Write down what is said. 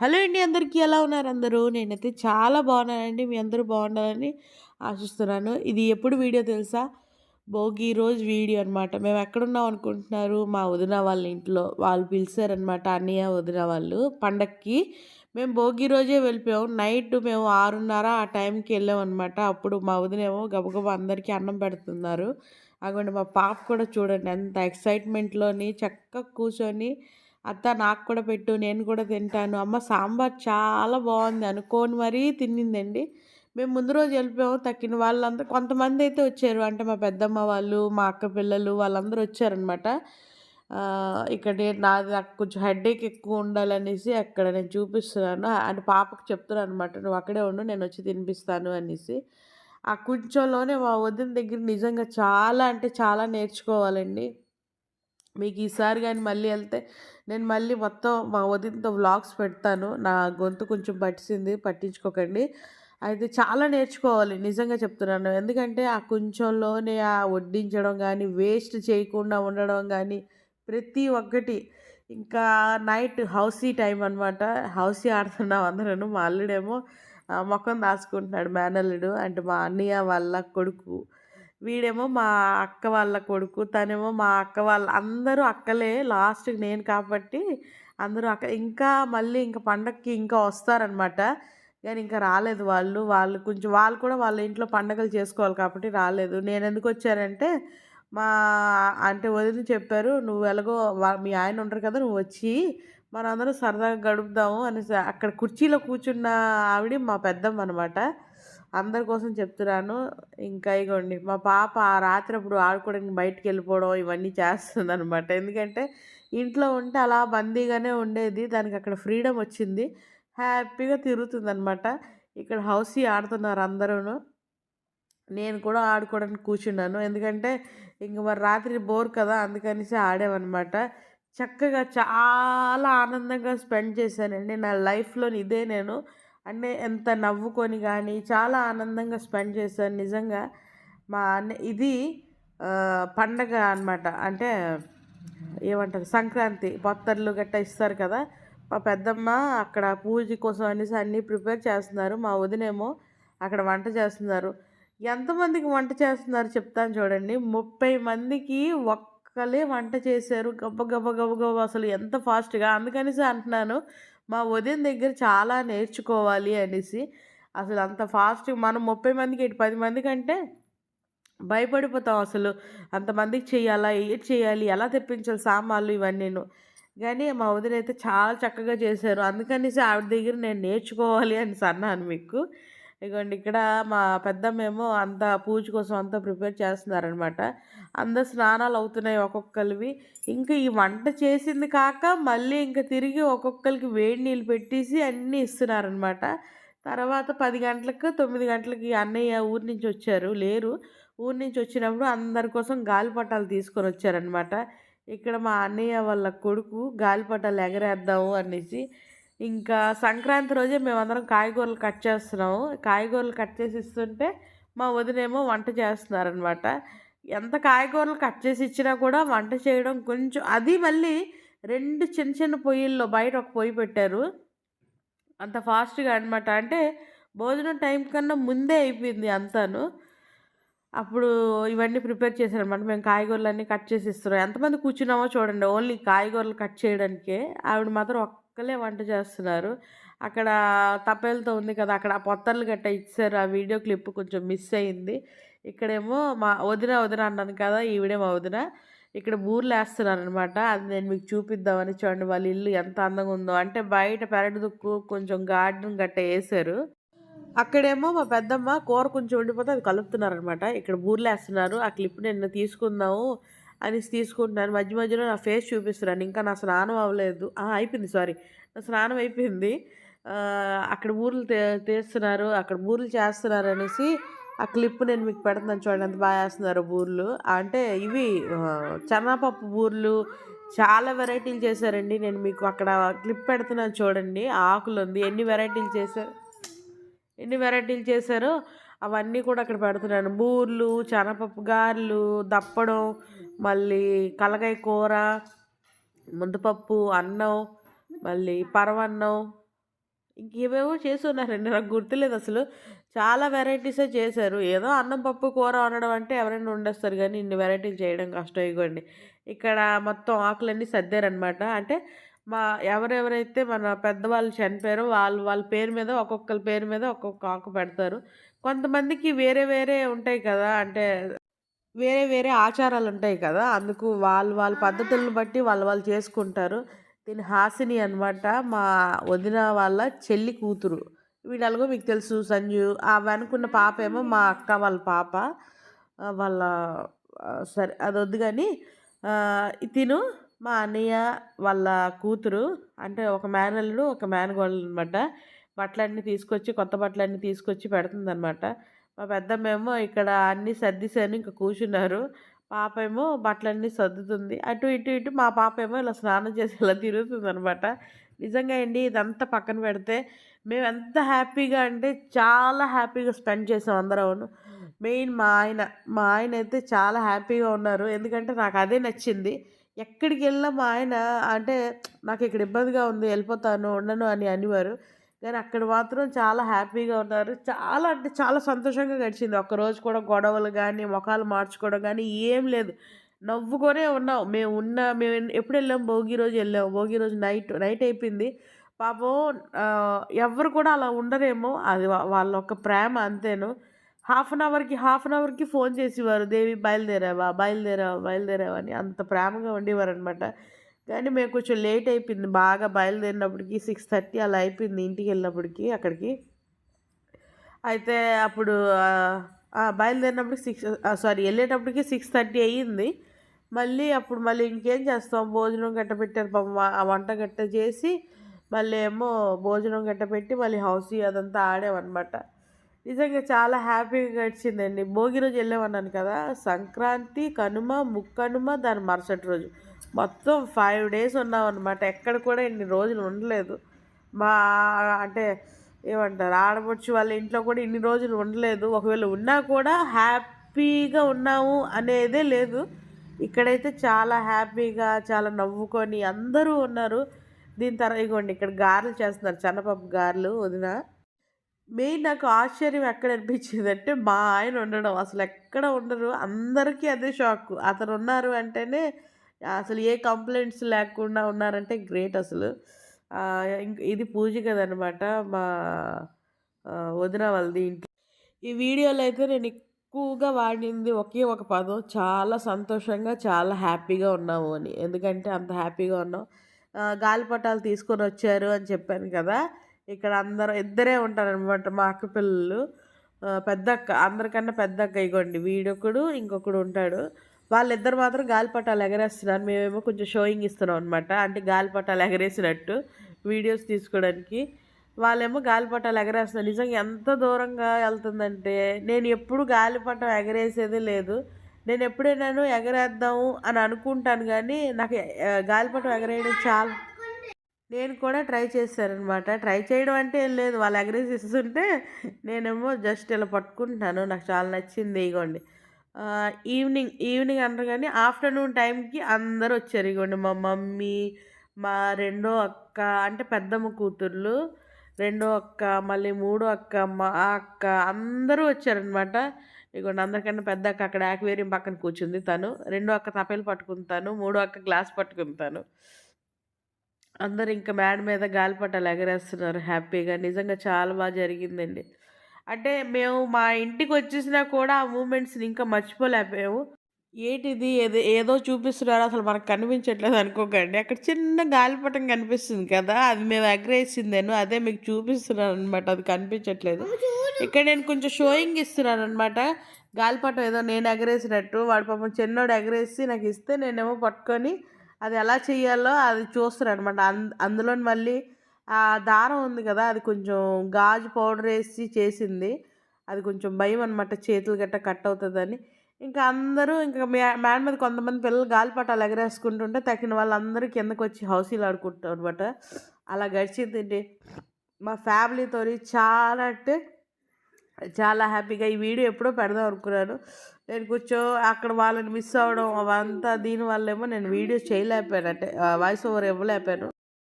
Hello అండి అందరికీ ఎలా ఉన్నారు అందరూ? నేనైతే చాలా బాగున్నానండి. మీ అందరూ బాగుండాలని ఆశిస్తున్నాను. ఇది ఎప్పుడు వీడియో తెలుసా? భోగి రోజు వీడియో అనమాట మేము ఎక్కడున్నాం అనుకుంటున్నారు? మా వదిన వాళ్ళ ఇంట్లో. వాళ్ళు పిలిచారనమాట అన్నయ్య వదిన వాళ్ళు పండక్కి. మేము భోగి రోజే వెళ్ళిపోయాం. నైట్ మేము ఆరున్నర ఆ టైంకి వెళ్ళాం అనమాట అప్పుడు మా వదినేమో గబగబా అందరికీ అన్నం పెడుతున్నారు. అక్కడ మా పాప కూడా చూడండి ఎంత ఎక్సైట్మెంట్లోని చక్కగా కూర్చొని అత్త నాకు కూడా పెట్టు నేను కూడా తింటాను. అమ్మ సాంబార్ చాలా బాగుంది అనుకోని మరీ తిన్నిందండి మేము ముందు రోజు వెళ్ళిపోయాము తక్కిన వాళ్ళందరూ కొంతమంది అయితే వచ్చారు. అంటే మా పెద్దమ్మ వాళ్ళు మా అక్క పిల్లలు వాళ్ళందరూ వచ్చారనమాట ఇక్కడ నాది నాకు కొంచెం హెడేక్ ఎక్కువ ఉండాలనేసి అక్కడ నేను చూపిస్తున్నాను. అంటే పాపకు చెప్తున్నాను అనమాట నువ్వు అక్కడే ఉండు నేను వచ్చి తినిపిస్తాను అనేసి. ఆ కొంచెంలోనే మా వదిన దగ్గర నిజంగా చాలా అంటే చాలా నేర్చుకోవాలండి. మీకు ఈసారి కానీ మళ్ళీ వెళ్తే నేను మళ్ళీ మొత్తం మా వదినతో వ్లాగ్స్ పెడతాను. నా గొంతు కొంచెం పట్టింది పట్టించుకోకండి. అయితే చాలా నేర్చుకోవాలి నిజంగా చెప్తున్నాను. ఎందుకంటే ఆ కొంచెంలోనే ఆ వడ్డించడం కానీ వేస్ట్ చేయకుండా ఉండడం కానీ ప్రతి ఒక్కటి ఇంకా నైట్ హౌసీ టైం అనమాట హౌసీ ఆడుతున్నాం అందరూ మా అల్లుడేమో మొఖం దాచుకుంటున్నాడు మేనల్లుడు. అంటే మా అన్నయ్య వాళ్ళ కొడుకు. వీడేమో మా అక్క వాళ్ళ కొడుకు తనేమో మా అక్క వాళ్ళ అందరూ అక్కలే లాస్ట్కి నేను కాబట్టి అందరూ అక్క. ఇంకా మళ్ళీ ఇంకా పండగకి ఇంకా వస్తారనమాట కానీ ఇంకా రాలేదు వాళ్ళు వాళ్ళు కొంచెం వాళ్ళు కూడా వాళ్ళ ఇంట్లో పండగలు చేసుకోవాలి కాబట్టి రాలేదు. నేను ఎందుకు వచ్చానంటే మా అంటే వదిలి చెప్పారు నువ్వు ఎలాగో మీ ఆయన ఉంటారు కదా నువ్వు వచ్చి మనందరం సరదాగా గడుపుదాము అనేసి. అక్కడ కుర్చీలో కూర్చున్న ఆవిడ మా పెద్దమ్మ అనమాట అందరి కోసం చెప్తున్నాను. ఇంకా ఇగోండి మా పాప ఆ రాత్రి అప్పుడు ఆడుకోవడానికి బయటికి వెళ్ళిపోవడం ఇవన్నీ చేస్తుంది అనమాట ఎందుకంటే ఇంట్లో ఉంటే అలా బందీగానే ఉండేది. దానికి అక్కడ ఫ్రీడమ్ వచ్చింది. హ్యాపీగా తిరుగుతుంది అనమాట ఇక్కడ హౌసీ ఆడుతున్నారు అందరూ నేను కూడా ఆడుకోవడానికి కూర్చున్నాను. ఎందుకంటే ఇంక మరి రాత్రి బోర్ కదా అందుకనేసి ఆడామన్నమాట. చక్కగా చాలా ఆనందంగా స్పెండ్ చేశానండి. నా లైఫ్లో ఇదే నేను. అంటే ఎంత నవ్వుకొని కానీ చాలా ఆనందంగా స్పెండ్ చేశాను నిజంగా మా అన్న ఇది పండగ అనమాట అంటే ఏమంటారు? సంక్రాంతి పొత్తర్లు గట్టా ఇస్తారు కదా. మా పెద్దమ్మ అక్కడ పూజ కోసం అనేసి అన్నీ ప్రిపేర్ చేస్తున్నారు. మా వదినేమో అక్కడ వంట చేస్తున్నారు. ఎంతమందికి వంట చేస్తున్నారు చెప్తాను చూడండి. ముప్పై మందికి ఒక్కలే వంట చేశారు. గబ్బ గబ్బ గబ్బ గబ్బ అసలు ఎంత ఫాస్ట్గా అందుకనేసి అంటున్నాను. మా వదిన దగ్గర చాలా నేర్చుకోవాలి అనేసి అసలు అంత ఫాస్ట్ మనం ముప్పై మందికి ఇటు పది మంది కంటే భయపడిపోతాం అసలు. అంతమందికి చేయాలా ఏది చేయాలి ఎలా తెప్పించాలి సామాన్లు ఇవన్నీ కానీ మా వదిన అయితే చాలా చక్కగా చేశారు. అందుకనేసి ఆవిడ దగ్గర నేను నేర్చుకోవాలి అని అన్నాను మీకు. ఇగోండి ఇక్కడ మా పెద్దమ్మేమో అంత పూజ కోసం అంతా ప్రిపేర్ చేస్తున్నారనమాట. అంత స్నానాలు అవుతున్నాయి ఒక్కొక్కరివి. ఇంకా ఈ వంట చేసింది కాక మళ్ళీ ఇంకా తిరిగి ఒక్కొక్కరికి వేడి నీళ్ళు పెట్టేసి అన్నీ ఇస్తున్నారనమాట. తర్వాత పది గంటలకు తొమ్మిది గంటలకి అన్నయ్య ఊరి నుంచి వచ్చారు లేరు. ఊరి నుంచి వచ్చినప్పుడు అందరి కోసం గాలిపటాలు తీసుకొని వచ్చారనమాట. ఇక్కడ మా అన్నయ్య వాళ్ళ కొడుకు గాలిపటాలు ఎగరేద్దాము అనేసి ఇంకా సంక్రాంతి రోజే మేమందరం కాయగూరలు కట్ చేస్తున్నాము. కాయగూరలు కట్ చేసి ఇస్తుంటే మా వదినేమో వంట చేస్తున్నారనమాట. ఎంత కాయగూరలు కట్ చేసి ఇచ్చినా కూడా వంట చేయడం కొంచెం అది మళ్ళీ రెండు చిన్న చిన్న పొయ్యిల్లో బయట ఒక పొయ్యి పెట్టారు. అంత ఫాస్ట్గా అనమాట అంటే భోజనం టైం కన్నా ముందే అయిపోయింది అంతాను. అప్పుడు ఇవన్నీ ప్రిపేర్ చేశారనమాట మేము కాయగూరలన్నీ కట్ చేసి ఇస్తున్నాం. ఎంతమంది కూర్చున్నామో చూడండి. ఓన్లీ కాయగూరలు కట్ చేయడానికే ఆవిడ మాత్రం ఒక్కలే వంట చేస్తున్నారు. అక్కడ తప్పేలతో ఉంది కదా అక్కడ ఆ పొత్తర్లు గట్ట ఇచ్చారు. ఆ వీడియో క్లిప్ కొంచెం మిస్ అయింది. ఇక్కడేమో మా వదిన వదిన అన్నాను కదా ఈవిడే మా వదిన. ఇక్కడ బూర్లు వేస్తున్నారు అనమాట అది నేను మీకు చూపిద్దామని చూడండి వాళ్ళ ఇల్లు ఎంత అందంగా ఉందో. అంటే బయట పెరటి దుక్కు కొంచెం గార్డెన్ గట్ట వేసారు అక్కడేమో మా పెద్దమ్మ కూర కొంచెం ఉండిపోతే అది కలుపుతున్నారనమాట. ఇక్కడ బూర్లేస్తున్నారు. ఆ క్లిప్ నేను తీసుకుందాము అనేసి తీసుకుంటున్నాను. మధ్య మధ్యలో నా ఫేస్ చూపిస్తున్నాను. ఇంకా నా స్నానం అవ్వలేదు. అయిపోయింది. సారీ. నా స్నానం అయిపోయింది. అక్కడ బూర్లు తీస్తున్నారు. అక్కడ బూర్లు చేస్తున్నారు అనేసి ఆ క్లిప్ నేను మీకు పెడుతున్నాను చూడండి. ఎంత బాగా వేస్తున్నారు బూర్లు. అంటే ఇవి చెన్నపప్పు బూర్లు చాలా వెరైటీలు చేశారండి. నేను మీకు అక్కడ క్లిప్ పెడుతున్నాను చూడండి. ఆకులు ఉంది ఎన్ని వెరైటీలు చేశారు? ఎన్ని వెరైటీలు చేశారో అవన్నీ కూడా అక్కడ పెడుతున్నాను. బూర్లు శనగపప్పు గారెలు దప్పడం మళ్ళీ కలగాయ కూర ముద్దపప్పు అన్నం మళ్ళీ పరవన్నం. ఇంకేవేవో చేసున్నారండి నాకు గుర్తులేదు అసలు. చాలా వెరైటీసే చేశారు. ఏదో అన్నం పప్పు కూర వండడం అంటే ఎవరైనా వండేస్తారు కానీ ఇన్ని వెరైటీలు చేయడం కష్టం ఇవ్వండి ఇక్కడ మొత్తం ఆకులన్నీ సర్దారనమాట అంటే మా ఎవరెవరైతే మన పెద్దవాళ్ళు చనిపోయారో వాళ్ళు వాళ్ళ పేరు మీద ఒక్కొక్కరి పేరు మీద ఒక్కొక్క ఆకు పెడతారు. కొంతమందికి వేరే వేరే ఉంటాయి కదా అంటే వేరే వేరే ఆచారాలు ఉంటాయి కదా అందుకు వాళ్ళు వాళ్ళ పద్ధతులను బట్టి వాళ్ళు వాళ్ళు చేసుకుంటారు. దీని హాసిని అనమాట మా వదిన వాళ్ళ చెల్లి కూతురు. వీళ్ళగో మీకు తెలుసు సంజు ఆ వెనుకున్న పాప ఏమో మా అక్క వాళ్ళ పాప. వాళ్ళ సరే అది వద్దు కానీ తిను. మా అన్నయ్య వాళ్ళ కూతురు అంటే ఒక మేనల్లుడు ఒక మేనగోళ్ళు అనమాట బట్టలన్నీ తీసుకొచ్చి కొత్త బట్టలన్నీ తీసుకొచ్చి పెడుతుంది అనమాట మా పెద్దమ్మేమో ఇక్కడ అన్నీ సర్దిశాను ఇంకా కూర్చున్నారు. పాప ఏమో బట్టలన్నీ సర్దుతుంది. అటు ఇటు ఇటు మా పాప ఏమో ఇలా స్నానం చేసి ఇలా తిరుగుతుంది అనమాట నిజంగా అండి ఇదంతా పక్కన పెడితే మేము ఎంత హ్యాపీగా అంటే చాలా హ్యాపీగా స్పెండ్ చేసాం అందరం మెయిన్ మా ఆయన మా ఆయన అయితే చాలా హ్యాపీగా ఉన్నారు. ఎందుకంటే నాకు అదే నచ్చింది. ఎక్కడికి వెళ్ళినా మా ఆయన అంటే నాకు ఇక్కడ ఇబ్బందిగా ఉంది వెళ్ళిపోతాను ఉండను అని అనేవారు. కానీ అక్కడ మాత్రం చాలా హ్యాపీగా ఉన్నారు. చాలా అంటే చాలా సంతోషంగా గడిచింది. ఒక్కరోజు కూడా గొడవలు కానీ ముఖాలు మార్చుకోవడం కానీ ఏం లేదు. నవ్వుకొనే ఉన్నాం. మేము ఉన్న మేము ఎప్పుడు వెళ్ళాం? భోగి రోజు వెళ్ళాం. భోగి రోజు నైట్ నైట్ అయిపోయింది. పాపం ఎవరు కూడా అలా ఉండరేమో. అది వాళ్ళ ఒక ప్రేమ అంతేను. హాఫ్ అన్ అవర్కి హాఫ్ అన్ అవర్కి ఫోన్ చేసేవారు. దేవి బయలుదేరావా? బయలుదేరావా? బయలుదేరావా? అని అంత ప్రేమగా ఉండేవారు అనమాట కానీ మేము కొంచెం లేట్ అయిపోయింది. బాగా బయలుదేరినప్పటికి సిక్స్ థర్టీ అలా అయిపోయింది ఇంటికి వెళ్ళినప్పటికి అక్కడికి. అయితే అప్పుడు బయలుదేరినప్పటికి సిక్స్ సారీ వెళ్ళేటప్పటికి సిక్స్ థర్టీ అయ్యింది. మళ్ళీ అప్పుడు మళ్ళీ ఇంకేం చేస్తాం? భోజనం గట్ట పెట్టారు పాపం ఆ- ఆ వంట గట్ట చేసి మళ్ళీ ఏమో భోజనం గట్ట పెట్టి మళ్ళీ హౌస్ అదంతా ఆడామన్నమాట. నిజంగా చాలా హ్యాపీగా గడిచిందండి. భోగి రోజు వెళ్ళామన్నాను కదా. సంక్రాంతి కనుమ ముక్కనుమ దాని మరుసటి రోజు. మొత్తం ఫైవ్ డేస్ ఉన్నాం అనమాట ఎక్కడ కూడా ఇన్ని రోజులు ఉండలేదు. మా అంటే ఏమంటారు? ఆడపడుచు వాళ్ళ ఇంట్లో కూడా ఇన్ని రోజులు ఉండలేదు. ఒకవేళ ఉన్నా కూడా హ్యాపీగా ఉన్నాము అనేదే లేదు. ఇక్కడైతే చాలా హ్యాపీగా చాలా నవ్వుకొని అందరూ ఉన్నారు. దీని తర్వాత ఇగోండి ఇక్కడ గారెలు చేస్తున్నారు. చెన్నపప్పు గారెలు వదిన. మెయిన్ నాకు ఆశ్చర్యం ఎక్కడ అనిపించింది అంటే మా ఆయన ఉండడం. అసలు ఎక్కడ ఉండరు. అందరికీ అదే షాక్. అతను ఉన్నారు అంటేనే అసలు ఏ కంప్లైంట్స్ లేకుండా ఉన్నారంటే గ్రేట్ అసలు. ఇంక ఇది పూజ కదనమాట మా వదిన వాళ్ళది ఇంటి ఈ వీడియోలో అయితే నేను ఎక్కువగా వాడింది ఒకే ఒక పదం. చాలా సంతోషంగా చాలా హ్యాపీగా ఉన్నాము అని. ఎందుకంటే అంత హ్యాపీగా ఉన్నాం. గాలిపటాలు తీసుకొని వచ్చారు అని చెప్పాను కదా. ఇక్కడ అందరూ ఇద్దరే ఉంటారనమాట మా అక్క పిల్లలు. పెద్దక్క పెద్ద అక్క అందరికన్నా పెద్ద అక్క ఇగోండి. వీడొకడు ఇంకొకడు ఉంటాడు. వాళ్ళిద్దరు మాత్రం గాలిపటాలు ఎగరేస్తున్నారు. మేమేమో కొంచెం షోయింగ్ ఇస్తున్నాం అనమాట అంటే గాలిపటాలు ఎగరేసినట్టు వీడియోస్ తీసుకోవడానికి. వాళ్ళేమో గాలిపటాలు ఎగరేస్తున్నారు. నిజంగా ఎంత దూరంగా వెళ్తుందంటే నేను ఎప్పుడు గాలిపటం ఎగరేసేదే లేదు. నేను ఎప్పుడైనాను ఎగరేద్దాము అని అనుకుంటాను కానీ నాకు గాలిపటం ఎగరేయడం చాలా నేను కూడా ట్రై చేశానమాట ట్రై చేయడం అంటే ఏం లేదు. వాళ్ళు అగ్రెస్ ఇస్తుంటే నేనేమో జస్ట్ ఇలా పట్టుకుంటున్నాను నాకు చాలా నచ్చింది ఇగోండి. ఈవినింగ్ ఈవినింగ్ అంటారు కానీ ఆఫ్టర్నూన్ టైంకి అందరూ వచ్చారు ఇగోండి. మా మమ్మీ మా రెండో అక్క అంటే పెద్దమ్మ కూతుర్లు రెండో అక్క మళ్ళీ మూడో అక్క మా అక్క అందరూ వచ్చారనమాట ఇగోండి అందరికన్నా పెద్ద అక్క అక్కడ యాక్వేరియం పక్కన కూర్చుంది తను. రెండో అక్క తపేలు పట్టుకుంటాను. మూడో అక్క గ్లాస్ పట్టుకుంటాను. అందరు ఇంకా మేడ మీద గాలిపటాలు ఎగరేస్తున్నారు హ్యాపీగా. నిజంగా చాలా బాగా జరిగిందండి. అంటే మేము మా ఇంటికి వచ్చేసినా కూడా ఆ మూమెంట్స్ని ఇంకా మర్చిపోలేకపోయాము. ఏంటిది? ఏదో? ఏదో చూపిస్తున్నారు. అసలు మనకు కనిపించట్లేదు అనుకోకండి. అక్కడ చిన్న గాలిపటం కనిపిస్తుంది కదా అది మేము ఎగరేసిందేను అదే మీకు చూపిస్తున్నాను అనమాట అది కనిపించట్లేదు. ఇక్కడ నేను కొంచెం షోయింగ్ ఇస్తున్నాను అనమాట గాలిపటం ఏదో నేను ఎగరేసినట్టు వాడు పాపం చిన్నోడు ఎగరేసి నాకు ఇస్తే నేనేమో పట్టుకొని అది ఎలా చేయాలో అది చూస్తారు అనమాట అందులో మళ్ళీ ఆ దారం ఉంది కదా అది కొంచెం గాజు పౌడర్ వేసి చేసింది. అది కొంచెం భయం అనమాట చేతులు గట్ట కట్ అవుతుందని. ఇంకా అందరూ ఇంకా మే- మేడ మీద కొంతమంది పిల్లలు గాలిపటాలు ఎగరేసుకుంటుంటే తగిన వాళ్ళందరూ కిందకు వచ్చి హౌసీలు ఆడుకుంటారు అనమాట అలా గడిచిందండి మా ఫ్యామిలీతో చాలా అంటే చాలా హ్యాపీగా ఈ వీడియో ఎప్పుడో పెడదాం అనుకున్నాను. నేను కూర్చో అక్కడ వాళ్ళని మిస్ అవ్వడం అవంతా దీనివల్ల ఏమో నేను వీడియోస్ చేయలేకపోయాను. అంటే వాయిస్ ఓవర్ ఇవ్వలేకపోయాను.